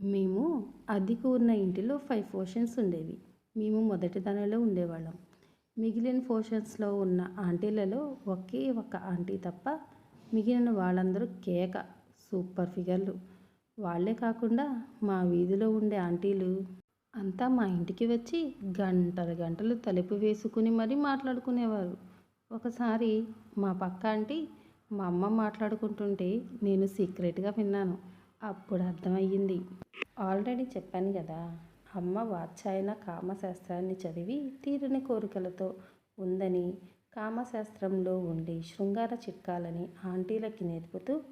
మేము అద్దెకు ఉన్న ఇంటిలో ఫైవ్ పోర్షన్స్ ఉండేవి. మేము మొదటి దానిలో ఉండేవాళ్ళం. మిగిలిన పోర్షన్స్లో ఉన్న ఆంటీలలో ఒకే ఒక ఆంటీ తప్ప మిగిలిన వాళ్ళందరూ కేక సూపర్ ఫిగర్లు వాళ్ళే కాకుండా మా వీధిలో ఉండే ఆంటీలు అంతా మా ఇంటికి వచ్చి గంటలు గంటలు తలుపు వేసుకుని మరీ మాట్లాడుకునేవారు. ఒకసారి మా పక్క ఆంటీ మా అమ్మ మాట్లాడుకుంటుంటే నేను సీక్రెట్గా విన్నాను. అప్పుడు అర్థమయ్యింది. ఆల్రెడీ చెప్పాను కదా అమ్మ వాత్సాయన కామశాస్త్రాన్ని చదివి తీరని కోరికలతో ఉందని కామశాస్త్రంలో ఉండే శృంగార చిట్కాలని ఆంటీలకి నేర్పుతూ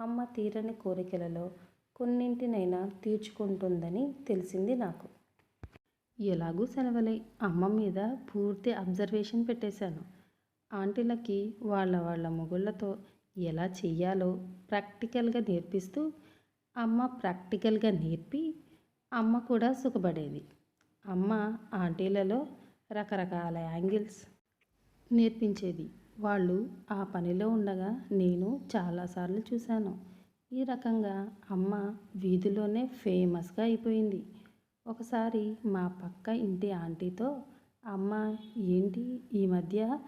అమ్మ తీరని కోరికలలో కొన్నింటినైనా తీర్చుకుంటుందని తెలిసింది నాకు. ఎలాగూ సెలవులై. అమ్మ మీద పూర్తి అబ్జర్వేషన్ పెట్టేశాను. ఆంటీలకి వాళ్ళ వాళ్ళ మొగుళ్ళతో ఎలా చెయ్యాలో ప్రాక్టికల్గా నేర్పిస్తూ అమ్మ ప్రాక్టికల్గా నేర్పి అమ్మ కూడా సుఖపడేది. అమ్మ ఆంటీలలో రకరకాల యాంగిల్స్ నేర్పించేది. వాళ్ళు ఆ పనిలో ఉండగా నేను చాలాసార్లు చూశాను. ఈ రకంగా అమ్మ వీధిలోనే ఫేమస్గా అయిపోయింది. ఒకసారి మా పక్క ఇంటి ఆంటీతో అమ్మ ఏంటి ఈ మధ్య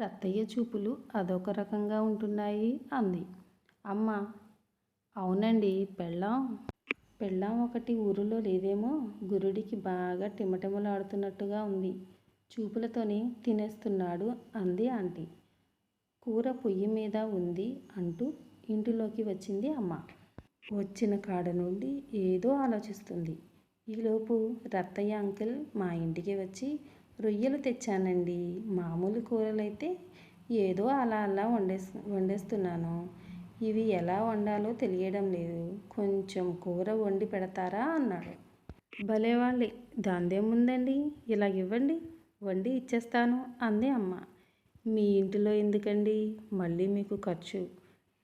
రత్తయ్య చూపులు అదొక రకంగా ఉంటున్నాయి? అంది. అమ్మ అవునండి. పెళ్ళాం పెళ్ళాం ఒకటి ఊరిలో లేదేమో. గురుడికి బాగా టిమటిమలాడుతున్నట్టుగా ఉంది. చూపులతోనే తినేస్తున్నాడు అంది ఆంటీ. కూర పొయ్యి మీద ఉంది అంటూ ఇంటిలోకి వచ్చింది అమ్మ. వచ్చిన కాడ నుండి ఏదో ఆలోచిస్తుంది. ఈలోపు రత్తయ్య అంకిల్ మా ఇంటికి వచ్చి రొయ్యలు తెచ్చానండి. మామూలు కూరలైతే ఏదో అలా అలా వండేస్ వండేస్తున్నాను. ఇవి ఎలా వండాలో తెలియడం లేదు. కొంచెం కూర వండి పెడతారా? అన్నాడు. భలేవాళ్ళే దాందేముందండి ఇలా ఇవ్వండి. వండి ఇచ్చేస్తాను అంది అమ్మ. మీ ఇంటిలో ఎందుకండి? మళ్ళీ మీకు ఖర్చు.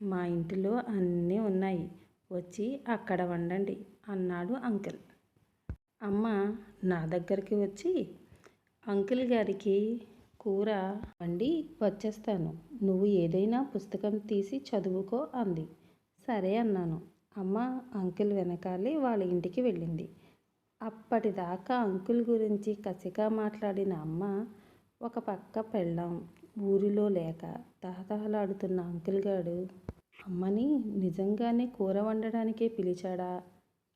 మా ఇంటిలో అన్నీ ఉన్నాయి. వచ్చి అక్కడ వండండి అన్నాడు అంకుల్. అమ్మ నా దగ్గరికి వచ్చి అంకుల్ గారికి కూర వండి వచ్చేస్తాను. నువ్వు ఏదైనా పుస్తకం తీసి చదువుకో అంది. సరే అన్నాను. అమ్మ అంకుల్ వెనకాలే వాళ్ళ ఇంటికి వెళ్ళింది. అప్పటిదాకా అంకుల్ గురించి కసిగా మాట్లాడిన అమ్మ ఒక పక్క పెళ్ళాం ఊరిలో లేక తహతహలాడుతున్న అంకుల్ గాడు అమ్మని నిజంగానే కూర వండడానికే పిలిచాడా?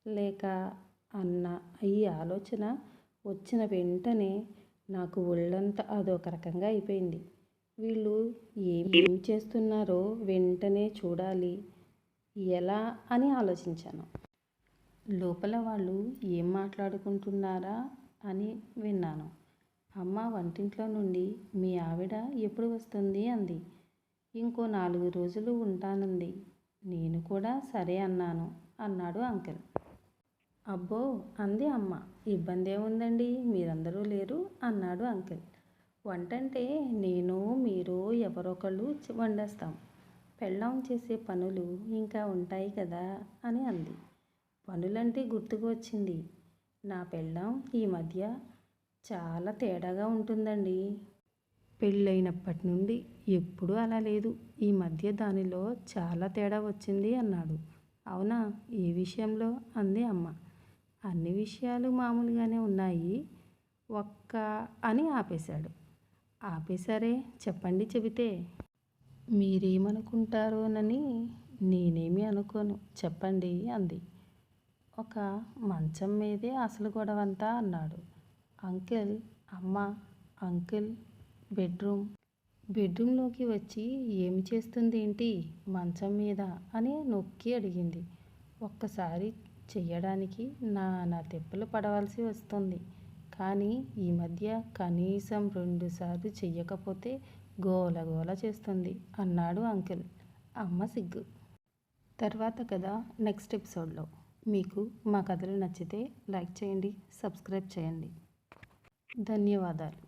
లేక అన్న ఈ ఆలోచన వచ్చిన వెంటనే నాకు ఒళ్ళంతా అదొక రకంగా అయిపోయింది. వీళ్ళు ఏం చేస్తున్నారో వెంటనే చూడాలి. ఎలా అని ఆలోచించాను. లోపల వాళ్ళు ఏం మాట్లాడుకుంటున్నారా అని విన్నాను. అమ్మ వంటింట్లో నుండి మీ ఆవిడ ఎప్పుడు వస్తుంది అంది. ఇంకో నాలుగు రోజులు ఉంటానంది. నేను కూడా సరే అన్నాను అన్నాడు అంకుల్. అబ్బో అంది అమ్మ. ఇబ్బంది ఏముందండి మీరందరూ లేరు అన్నాడు అంకుల్. వంటంటే నేను మీరు ఎవరొకళ్ళు వండేస్తాం. పెళ్ళాం చేసే పనులు ఇంకా ఉంటాయి కదా అని అంది. పనులంటే గుర్తుకు వచ్చింది. నా పెళ్ళాం ఈ మధ్య చాలా తేడాగా ఉంటుందండి. పెళ్ళైనప్పటి నుండి ఎప్పుడూ అలా లేదు. ఈ మధ్య దానిలో చాలా తేడా వచ్చింది అన్నాడు. అవునా? ఏ విషయంలో అంది అమ్మ. అన్ని విషయాలు మామూలుగానే ఉన్నాయి. ఒక్క అని ఆపేశాడు. ఆపేశారే? చెప్పండి చెబితే. మీరేమనుకుంటారోనని నేనేమి అనుకోను. చెప్పండి అంది. ఒక మంచం మీదే అసలు గొడవంతా అన్నాడు. అంకిల్ అమ్మ అంకిల్ బెడ్రూమ్. బెడ్రూమ్లోకి వచ్చి ఏమి చేస్తుంది ఏంటి? మంచం మీద అని నొక్కి అడిగింది. ఒక్కసారి చెయ్యడానికి నానా తెప్పలు పడవలసి వస్తుంది. కానీ ఈ మధ్య కనీసం రెండుసార్లు చెయ్యకపోతే గోల గోల చేస్తుంది అన్నాడు అంకుల్. అమ్మ సిగ్గు. తర్వాత కదా నెక్స్ట్ ఎపిసోడ్లో. మీకు మా కథలు నచ్చితే లైక్ చేయండి సబ్స్క్రైబ్ చేయండి. ధన్యవాదాలు.